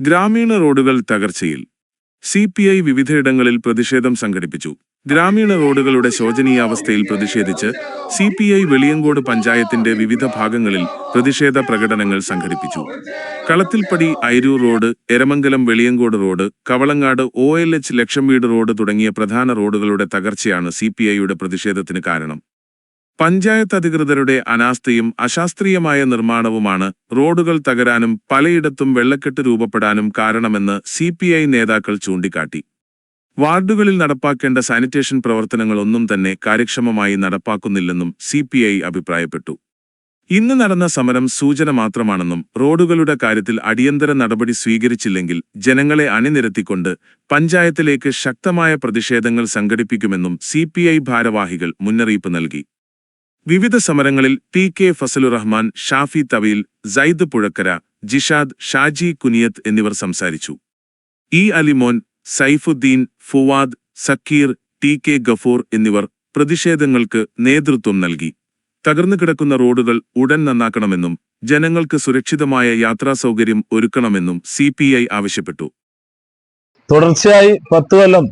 ഗ്രാമീണ റോഡുകൾ തകർച്ചയിൽ. സി പി ഐ വിവിധയിടങ്ങളിൽ പ്രതിഷേധം സംഘടിപ്പിച്ചു. ഗ്രാമീണ റോഡുകളുടെ ശോചനീയാവസ്ഥയിൽ പ്രതിഷേധിച്ച് സി പി ഐ വെളിയങ്കോട് പഞ്ചായത്തിന്റെ വിവിധ ഭാഗങ്ങളിൽ പ്രതിഷേധ പ്രകടനങ്ങൾ സംഘടിപ്പിച്ചു. Kalathilppadi Airur road Eramangalam Veliyankode road Kavalangad O L H ലക്ഷം വീട് റോഡ് തുടങ്ങിയ പ്രധാന റോഡുകളുടെ തകർച്ചയാണ് സി പി ഐയുടെ പ്രതിഷേധത്തിന് കാരണം. പഞ്ചായത്ത് അധികൃതരുടെ അനാസ്ഥയും അശാസ്ത്രീയമായ നിർമ്മാണവുമാണ് റോഡുകൾ തകരാനും പലയിടത്തും വെള്ളക്കെട്ട് രൂപപ്പെടാനും കാരണമെന്ന് സി നേതാക്കൾ ചൂണ്ടിക്കാട്ടി. വാർഡുകളിൽ നടപ്പാക്കേണ്ട സാനിറ്റേഷൻ പ്രവർത്തനങ്ങളൊന്നും തന്നെ കാര്യക്ഷമമായി നടപ്പാക്കുന്നില്ലെന്നും സി അഭിപ്രായപ്പെട്ടു. ഇന്ന് നടന്ന സമരം സൂചന മാത്രമാണെന്നും റോഡുകളുടെ കാര്യത്തിൽ അടിയന്തര നടപടി സ്വീകരിച്ചില്ലെങ്കിൽ ജനങ്ങളെ അണിനിരത്തിക്കൊണ്ട് പഞ്ചായത്തിലേക്ക് ശക്തമായ പ്രതിഷേധങ്ങൾ സംഘടിപ്പിക്കുമെന്നും സി ഭാരവാഹികൾ മുന്നറിയിപ്പ് നൽകി. വിവിധ സമരങ്ങളിൽ പി കെ ഫസലുറഹ്മാൻ ഷാഫി തവീൽ സൈദ് പുഴക്കര ജിഷാദ് ഷാജി കുനിയത്ത് എന്നിവർ സംസാരിച്ചു. E Alimon Saifuddin Fuad Sakkeer T K Gafoor എന്നിവർ പ്രതിഷേധങ്ങൾക്ക് നേതൃത്വം നൽകി. തകർന്നു കിടക്കുന്ന റോഡുകൾ ഉടൻ നന്നാക്കണമെന്നും ജനങ്ങൾക്ക് സുരക്ഷിതമായ യാത്രാ സൗകര്യം ഒരുക്കണമെന്നും സി ആവശ്യപ്പെട്ടു. തുടർച്ചയായി പത്ത് കൊല്ലം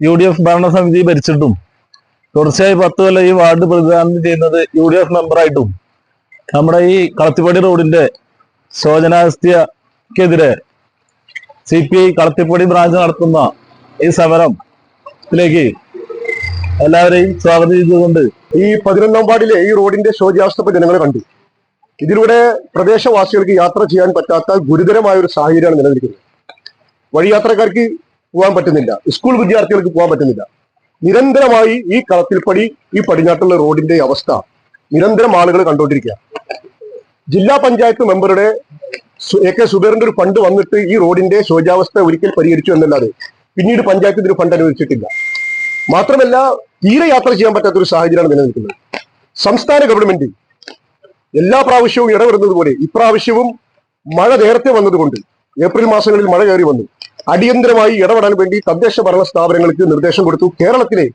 യു ഡി എഫ് ഭരണസമിതി ഭരിച്ചിട്ടും തുടർച്ചയായി പത്ത് കൊല്ലം ഈ വാർഡ് പ്രതിദാനം ചെയ്യുന്നത് യു ഡി എഫ് മെമ്പറായിട്ടും നമ്മുടെ ഈ കളത്തിപ്പടി റോഡിന്റെ ശോചനാവസ്ഥയ്ക്കെതിരെ C P I Kalathippadi branch നടത്തുന്ന ഈ സമരത്തിലേക്ക് എല്ലാവരെയും സ്വാഗതം ചെയ്തുകൊണ്ട് ഈ പതിനൊന്നാം വാർഡിലെ ഈ റോഡിന്റെ ശോചാവസ്ഥ ഇപ്പൊ ജനങ്ങൾ കണ്ടു. ഇതിലൂടെ പ്രദേശവാസികൾക്ക് യാത്ര ചെയ്യാൻ പറ്റാത്ത ഗുരുതരമായ ഒരു സാഹചര്യമാണ് നിലനിൽക്കുന്നത്. വഴിയാത്രക്കാർക്ക് പോകാൻ പറ്റുന്നില്ല. സ്കൂൾ വിദ്യാർത്ഥികൾക്ക് പോകാൻ പറ്റുന്നില്ല. നിരന്തരമായി ഈ കളത്തിൽപ്പടി ഈ പടിഞ്ഞാട്ടുള്ള റോഡിന്റെ അവസ്ഥ. നിരന്തരം ആളുകൾ കണ്ടുകൊണ്ടിരിക്കുക. ജില്ലാ പഞ്ചായത്ത് മെമ്പറുടെ എ കെ സുബേറിന്റെ ഒരു ഫണ്ട് വന്നിട്ട് ഈ റോഡിന്റെ ശോചാവസ്ഥ ഒരിക്കൽ പരിഹരിച്ചു എന്നല്ലാതെ പിന്നീട് പഞ്ചായത്ത് ഒരു ഫണ്ട് അനുവദിച്ചിട്ടില്ല. മാത്രമല്ല തീരെ യാത്ര ചെയ്യാൻ പറ്റാത്ത ഒരു സാഹചര്യമാണ് നിലനിൽക്കുന്നത്. സംസ്ഥാന ഗവൺമെന്റ് എല്ലാ പ്രാവശ്യവും ഇടപെടുന്നത് പോലെ ഇപ്രാവശ്യവും മഴ നേരത്തെ വന്നതുകൊണ്ട് ഏപ്രിൽ മാസങ്ങളിൽ മഴ കയറി വന്നു. അടിയന്തരമായി ഇടപെടാൻ വേണ്ടി തദ്ദേശ ഭരണ സ്ഥാപനങ്ങൾക്ക് നിർദ്ദേശം കൊടുത്തു. കേരളത്തിലെ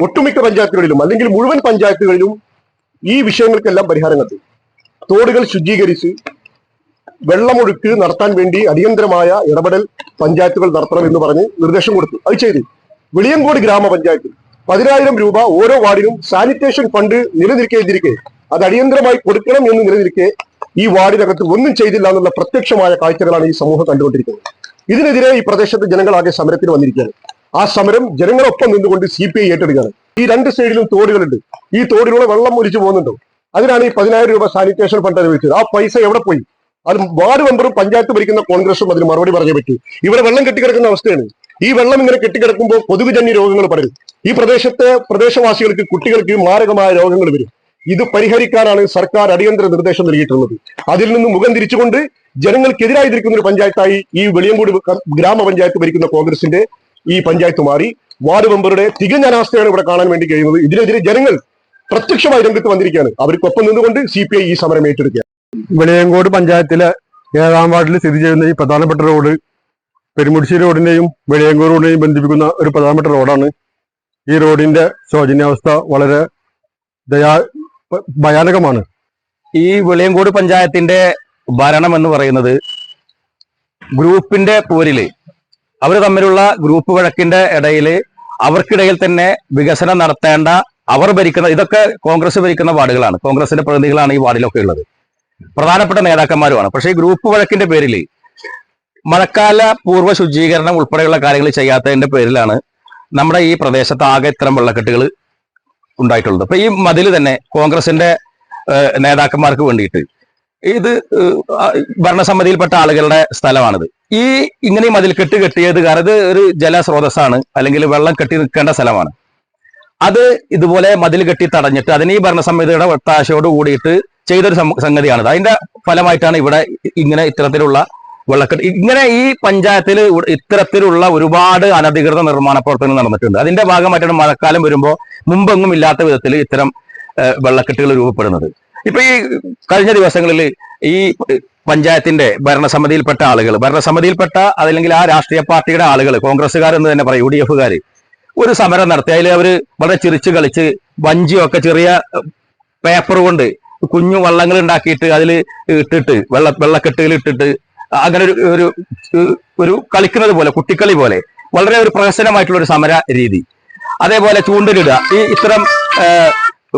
ഒട്ടുമിക്ക പഞ്ചായത്തുകളിലും അല്ലെങ്കിൽ മുഴുവൻ പഞ്ചായത്തുകളിലും ഈ വിഷയങ്ങൾക്കെല്ലാം പരിഹാരം കണ്ടു. തോടുകൾ ശുചീകരിച്ച് വെള്ളമൊഴുക്ക് നടത്താൻ വേണ്ടി അടിയന്തരമായ ഇടപെടൽ പഞ്ചായത്തുകൾ നടത്തണം എന്ന് പറഞ്ഞ് നിർദ്ദേശം കൊടുത്തു. അത് ചെയ്തു. വെളിയങ്കോട് ഗ്രാമപഞ്ചായത്തിൽ പതിനായിരം രൂപ ഓരോ വാർഡിനും സാനിറ്റേഷൻ ഫണ്ട് നിലനിൽക്കേണ്ടിരിക്കെ അത് അടിയന്തരമായി കൊടുക്കണം എന്ന് നിലനിൽക്കെ ഈ വാർഡിനകത്ത് ഒന്നും ചെയ്തില്ല എന്നുള്ള പ്രത്യക്ഷമായ കാഴ്ചകളാണ് ഈ സമൂഹം കണ്ടുകൊണ്ടിരിക്കുന്നത്. ഇതിനെതിരെ ഈ പ്രദേശത്ത് ജനങ്ങളാകെ സമരത്തിന് വന്നിരിക്കുകയാണ്. ആ സമരം ജനങ്ങളൊപ്പം നിന്നുകൊണ്ട് സി പി ഐ ഏറ്റെടുക്കുകയാണ്. ഈ രണ്ട് സൈഡിലും തോടുകളുണ്ട്. ഈ തോടിലൂടെ വെള്ളം ഒലിച്ചു പോകുന്നുണ്ടോ? അതിനാണ് ഈ പതിനായിരം രൂപ സാനിറ്റേഷൻ ഫണ്ട് അനുവദിച്ചത്. ആ പൈസ എവിടെ പോയി? അത് വാർഡ് മെമ്പറും പഞ്ചായത്ത് ഭരിക്കുന്ന കോൺഗ്രസും അതിന് മറുപടി പറഞ്ഞേ പറ്റൂ. ഇവിടെ വെള്ളം കെട്ടിക്കിടക്കുന്ന അവസ്ഥയാണ്. ഈ വെള്ളം ഇങ്ങനെ കെട്ടിക്കിടക്കുമ്പോൾ കൊതുകുജന്യ രോഗങ്ങൾ പടരും. ഈ പ്രദേശത്തെ പ്രദേശവാസികൾക്ക് കുട്ടികൾക്ക് മാരകമായ രോഗങ്ങൾ വരും. ഇത് പരിഹരിക്കാനാണ് സർക്കാർ അടിയന്തര നിർദ്ദേശം നൽകിയിട്ടുള്ളത്. അതിൽ നിന്ന് മുഖം തിരിച്ചുകൊണ്ട് ജനങ്ങൾക്കെതിരായി നിൽക്കുന്ന ഒരു പഞ്ചായത്തായി ഈ വെളിയങ്കോട് ഗ്രാമപഞ്ചായത്ത് ഭരിക്കുന്ന കോൺഗ്രസിന്റെ ഈ പഞ്ചായത്ത് മാറി. വാർഡ് മെമ്പറുടെ തികഞ്ഞ അനാസ്ഥയാണ് ഇവിടെ കാണാൻ വേണ്ടി കഴിയുന്നത്. ഇതിനെതിരെ ജനങ്ങൾ പ്രത്യക്ഷമായി രംഗത്ത് വന്നിരിക്കുകയാണ്. അവർക്കൊപ്പം നിന്നുകൊണ്ട് സി പി ഐ ഈ സമരം ഏറ്റെടുക്കുക വെളിയങ്കോട് പഞ്ചായത്തിലെ ഏഴാം വാർഡിൽ സ്ഥിതി ചെയ്യുന്ന ഈ പ്രധാനപ്പെട്ട റോഡ് പെരുമുടിശ്ശി റോഡിനെയും വെളിയങ്കോട് റോഡിനെയും ബന്ധിപ്പിക്കുന്ന ഒരു പ്രധാനപ്പെട്ട റോഡാണ്. ഈ റോഡിന്റെ ശോചനീയാവസ്ഥ വളരെ ദയാ ഭയാനകമാണ്. ഈ വെളിയങ്കോട് പഞ്ചായത്തിന്റെ ഭരണം എന്ന് പറയുന്നത് ഗ്രൂപ്പിന്റെ പോരിൽ അവർ തമ്മിലുള്ള ഗ്രൂപ്പ് വഴക്കിന്റെ ഇടയിൽ അവർക്കിടയിൽ തന്നെ വികസനം നടത്തേണ്ട അവർ ഭരിക്കുന്ന ഇതൊക്കെ കോൺഗ്രസ് ഭരിക്കുന്ന വാർഡുകളാണ്. കോൺഗ്രസിന്റെ പ്രതിനിധികളാണ് ഈ വാർഡിലൊക്കെ ഉള്ളത്. പ്രധാനപ്പെട്ട നേതാക്കന്മാരുമാണ്. പക്ഷേ ഈ ഗ്രൂപ്പ് വഴക്കിന്റെ പേരിൽ മഴക്കാല പൂർവ ശുചീകരണം ഉൾപ്പെടെയുള്ള കാര്യങ്ങൾ ചെയ്യാത്തതിന്റെ പേരിലാണ് നമ്മുടെ ഈ പ്രദേശത്ത് ആകെ ഇത്തരം വെള്ളക്കെട്ടുകൾ ഉണ്ടായിട്ടുള്ളത്. അപ്പൊ ഈ മതിൽ തന്നെ കോൺഗ്രസിന്റെ നേതാക്കന്മാർക്ക് വേണ്ടിയിട്ട്. ഇത് ഭരണസമിതിയിൽപ്പെട്ട ആളുകളുടെ സ്ഥലമാണിത്. ഈ ഇങ്ങനെ ഈ മതിൽ കെട്ട് കെട്ടിയത് കാരണം ഇത് ഒരു ജലസ്രോതസ്സാണ് അല്ലെങ്കിൽ വെള്ളം കെട്ടി നിൽക്കേണ്ട സ്ഥലമാണ്. അത് ഇതുപോലെ മതിൽ കെട്ടി തടഞ്ഞിട്ട് അതിന് ഈ ഭരണസമിതിയുടെ ഒത്താശയോട് കൂടിയിട്ട് ചെയ്തൊരു സംഗതിയാണിത്. അതിന്റെ ഫലമായിട്ടാണ് ഇവിടെ ഇങ്ങനെ ഇത്തരത്തിലുള്ള വെള്ളക്കെട്ട്. ഇങ്ങനെ ഈ പഞ്ചായത്തിൽ ഇത്തരത്തിലുള്ള ഒരുപാട് അനധികൃത നിർമ്മാണ പ്രവർത്തനങ്ങൾ നടന്നിട്ടുണ്ട്. അതിന്റെ ഭാഗമായിട്ടാണ് മഴക്കാലം വരുമ്പോൾ മുമ്പെങ്ങും ഇല്ലാത്ത വിധത്തിൽ ഇത്തരം വെള്ളക്കെട്ടുകൾ രൂപപ്പെടുന്നത്. ഇപ്പൊ ഈ കഴിഞ്ഞ ദിവസങ്ങളിൽ ഈ പഞ്ചായത്തിന്റെ ഭരണസമിതിയിൽപ്പെട്ട ആളുകൾ ഭരണസമിതിയിൽപ്പെട്ട അതല്ലെങ്കിൽ ആ രാഷ്ട്രീയ പാർട്ടിയുടെ ആളുകൾ കോൺഗ്രസ്സുകാർ എന്ന് തന്നെ പറയും യു ഡി എഫുകാർ ഒരു സമരം നടത്തി. അതിൽ അവർ വളരെ ചിരിച്ച് കളിച്ച് വഞ്ചിയൊക്കെ ചെറിയ പേപ്പർ കൊണ്ട് കുഞ്ഞു വള്ളങ്ങൾ ഉണ്ടാക്കിയിട്ട് അതിൽ ഇട്ടിട്ട് വെള്ള വെള്ളക്കെട്ടുകൾ ഇട്ടിട്ട് അങ്ങനെ ഒരു ഒരു ഒരു കളിക്കുന്നത് പോലെ കുട്ടിക്കളി പോലെ വളരെ ഒരു പ്രഹസനമായിട്ടുള്ള ഒരു സമര രീതി. അതേപോലെ ചൂണ്ടലിടുക. ഈ ഇത്തരം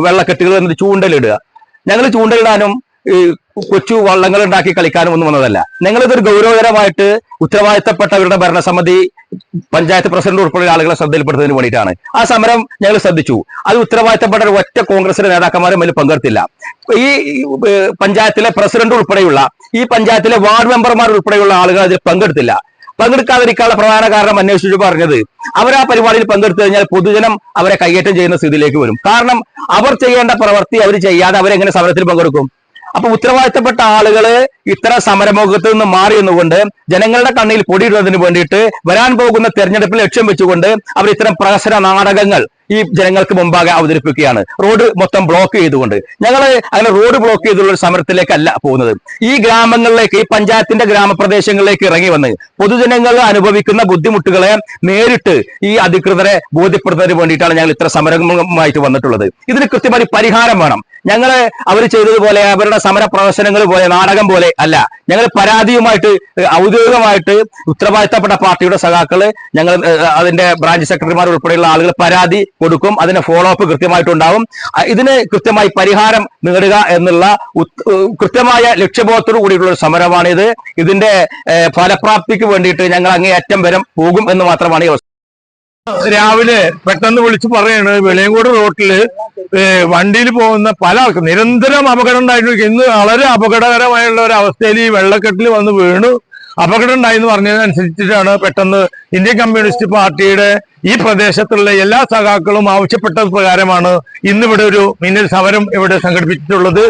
വെള്ളക്കെട്ടുകൾ എന്നിട്ട് ചൂണ്ടലിടുക. ഞങ്ങൾ ചൂണ്ടലിടാനും കൊച്ചു വള്ളങ്ങൾ ഉണ്ടാക്കി കളിക്കാനും ഒന്നും വന്നതല്ല. ഞങ്ങളിതൊരു ഗൗരവകരമായിട്ട് ഉത്തരവാദിത്തപ്പെട്ടവരുടെ ഭരണസമിതി പഞ്ചായത്ത് പ്രസിഡന്റ് ഉൾപ്പെടെ ആളുകളെ ശ്രദ്ധയിൽപ്പെടുത്തുന്നതിന് വേണ്ടിയിട്ടാണ്. ആ സമരം ഞങ്ങൾ ശ്രദ്ധിച്ചു. അത് ഉത്തരവാദിത്തപ്പെട്ട ഒറ്റ കോൺഗ്രസിലെ നേതാക്കന്മാരും അതിൽ പങ്കെടുത്തില്ല. ഈ പഞ്ചായത്തിലെ പ്രസിഡന്റ് ഉൾപ്പെടെയുള്ള ഈ പഞ്ചായത്തിലെ വാർഡ് മെമ്പർമാർ ഉൾപ്പെടെയുള്ള ആളുകൾ അതിൽ പങ്കെടുത്തില്ല. പങ്കെടുക്കാതിരിക്കാനുള്ള പ്രധാന കാരണം അന്വേഷിച്ചു പറഞ്ഞത് അവർ ആ പരിപാടിയിൽ പങ്കെടുത്തു കഴിഞ്ഞാൽ പൊതുജനം അവരെ കൈയേറ്റം ചെയ്യുന്ന സ്ഥിതിയിലേക്ക് വരും. കാരണം അവർ ചെയ്യേണ്ട പ്രവൃത്തി അവർ ചെയ്യാതെ അവരെങ്ങനെ സമരത്തിൽ പങ്കെടുക്കും? അപ്പൊ ഉത്തരവാദിത്തപ്പെട്ട ആളുകൾ ഇത്തരം സമരമുഖത്ത് നിന്ന് മാറി ജനങ്ങളുടെ കണ്ണിൽ പൊടിയിടുന്നതിന് വേണ്ടിയിട്ട് വരാൻ പോകുന്ന തെരഞ്ഞെടുപ്പിൽ ലക്ഷ്യം വെച്ചുകൊണ്ട് അവർ ഇത്തരം പ്രഹസന നാടകങ്ങൾ ഈ ജനങ്ങൾക്ക് മുമ്പാകെ അവതരിപ്പിക്കുകയാണ്. റോഡ് മൊത്തം ബ്ലോക്ക് ചെയ്തുകൊണ്ട്. ഞങ്ങൾ അങ്ങനെ റോഡ് ബ്ലോക്ക് ചെയ്തുള്ള ഒരു സമരത്തിലേക്കല്ല പോകുന്നത്. ഈ ഗ്രാമങ്ങളിലേക്ക് ഈ പഞ്ചായത്തിന്റെ ഗ്രാമപ്രദേശങ്ങളിലേക്ക് ഇറങ്ങി വന്ന് പൊതുജനങ്ങൾ അനുഭവിക്കുന്ന ബുദ്ധിമുട്ടുകളെ നേരിട്ട് ഈ അധികൃതരെ ബോധ്യപ്പെടുത്തുന്നതിന് വേണ്ടിയിട്ടാണ് ഞങ്ങൾ ഇത്ര സമരങ്ങളുമായിട്ട് വന്നിട്ടുള്ളത്. ഇതിന് കൃത്യമായി പരിഹാരം വേണം. ഞങ്ങൾ അവർ ചെയ്തതുപോലെ അവരുടെ സമര പ്രവർത്തനങ്ങൾ പോലെ നാടകം പോലെ അല്ല. ഞങ്ങൾ പരാതിയുമായിട്ട് ഔദ്യോഗികമായിട്ട് ഉത്തരവാദിത്തപ്പെട്ട പാർട്ടിയുടെ സഖാക്കൾ ഞങ്ങൾ അതിന്റെ ബ്രാഞ്ച് സെക്രട്ടറിമാർ ഉൾപ്പെടെയുള്ള ആളുകൾ പരാതി കൊടുക്കും അതിന് ഫോളോ അപ്പ് കൃത്യമായിട്ടുണ്ടാവും ഇതിന് കൃത്യമായി പരിഹാരം നേടുക എന്നുള്ള കൃത്യമായ ലക്ഷ്യബോധത്തോടു കൂടിയിട്ടുള്ള ഒരു സമരമാണിത്. ഇതിന്റെ ഫലപ്രാപ്തിക്ക് വേണ്ടിയിട്ട് ഞങ്ങൾ അങ്ങേയറ്റം വരെ പോകും എന്ന് മാത്രമാണ് ഈ രാവിലെ പെട്ടെന്ന് വിളിച്ചു പറയാണ് വെളിയങ്കോട് റോട്ടിൽ വണ്ടിയിൽ പോകുന്ന പല ആൾക്കും നിരന്തരം അപകടം ഉണ്ടായിട്ടുണ്ട് ഇന്ന് വളരെ അപകടകരമായുള്ള ഒരു അവസ്ഥയിൽ ഈ വെള്ളക്കെട്ടിൽ വന്ന് വീണു. അപകടം ഉണ്ടായെന്ന് പറഞ്ഞതിനനുസരിച്ചിട്ടാണ് പെട്ടെന്ന് ഇന്ത്യൻ കമ്മ്യൂണിസ്റ്റ് പാർട്ടിയുടെ ഈ പ്രദേശത്തുള്ള എല്ലാ സഖാക്കളും ആവശ്യപ്പെട്ട പ്രകാരമാണ് ഇന്നിവിടെ ഒരു മിന്നൽ സമരം ഇവിടെ സംഘടിപ്പിച്ചിട്ടുള്ളത്.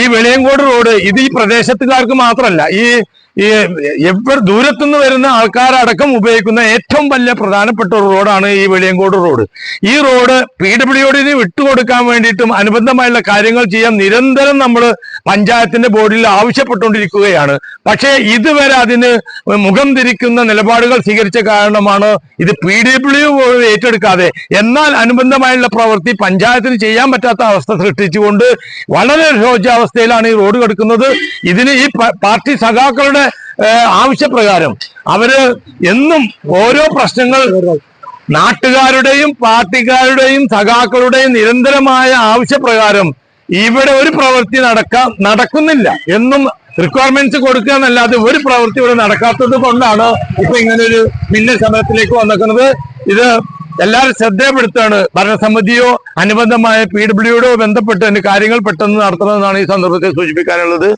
ഈ വെളിയങ്കോട് റോഡ് ഇത് ഈ പ്രദേശത്തുകാർക്ക് മാത്രമല്ല ഈ ഈ എവർ ദൂരത്തുനിന്ന് വരുന്ന ആൾക്കാരടക്കം ഉപയോഗിക്കുന്ന ഏറ്റവും വലിയ പ്രധാനപ്പെട്ട ഒരു റോഡാണ് ഈ വെളിയങ്കോട് റോഡ്. ഈ റോഡ് പി ഡബ്ല്യു ഡിന് വിട്ടുകൊടുക്കാൻ വേണ്ടിയിട്ടും അനുബന്ധമായുള്ള കാര്യങ്ങൾ ചെയ്യാൻ നിരന്തരം നമ്മൾ പഞ്ചായത്തിന്റെ ബോർഡിൽ ആവശ്യപ്പെട്ടുകൊണ്ടിരിക്കുകയാണ്. പക്ഷേ ഇതുവരെ അതിന് മുഖം തിരിക്കുന്ന നിലപാടുകൾ സ്വീകരിച്ച കാരണമാണ് ഇത് പി ഡബ്ല്യു ഏറ്റെടുക്കാതെ. എന്നാൽ അനുബന്ധമായുള്ള പ്രവൃത്തി പഞ്ചായത്തിന് ചെയ്യാൻ പറ്റാത്ത അവസ്ഥ സൃഷ്ടിച്ചുകൊണ്ട് വളരെ ശോച്യാവസ്ഥയിലാണ് ഈ റോഡ് കിടക്കുന്നത്. ഇതിന് ഈ പാർട്ടി സഖാക്കളുടെ ആവശ്യപ്രകാരം അവർ എന്നും ഓരോ പ്രശ്നങ്ങൾ നാട്ടുകാരുടെയും പാർട്ടിക്കാരുടെയും സഖാക്കളുടെയും നിരന്തരമായ ആവശ്യപ്രകാരം ഇവിടെ ഒരു പ്രവൃത്തി നടക്കാൻ നടക്കുന്നില്ല. എന്നും റിക്വയർമെന്റ്സ് കൊടുക്കുക എന്നല്ലാതെ ഒരു പ്രവൃത്തി ഇവിടെ നടക്കാത്തത് കൊണ്ടാണ് ഇപ്പൊ ഇങ്ങനെ ഒരു മിന്നൽ സമരത്തിലേക്ക് വന്നിരിക്കുന്നത്. ഇത് എല്ലാവരും ശ്രദ്ധയപ്പെടുത്താണ് ഭരണസമിതിയോ അനുബന്ധമായ പി ഡബ്ല്യുഡിയോ ബന്ധപ്പെട്ട് കാര്യങ്ങൾ പെട്ടെന്ന് നടത്തണമെന്നാണ് ഈ സന്ദർഭത്തിൽ സൂചിപ്പിക്കാനുള്ളത്.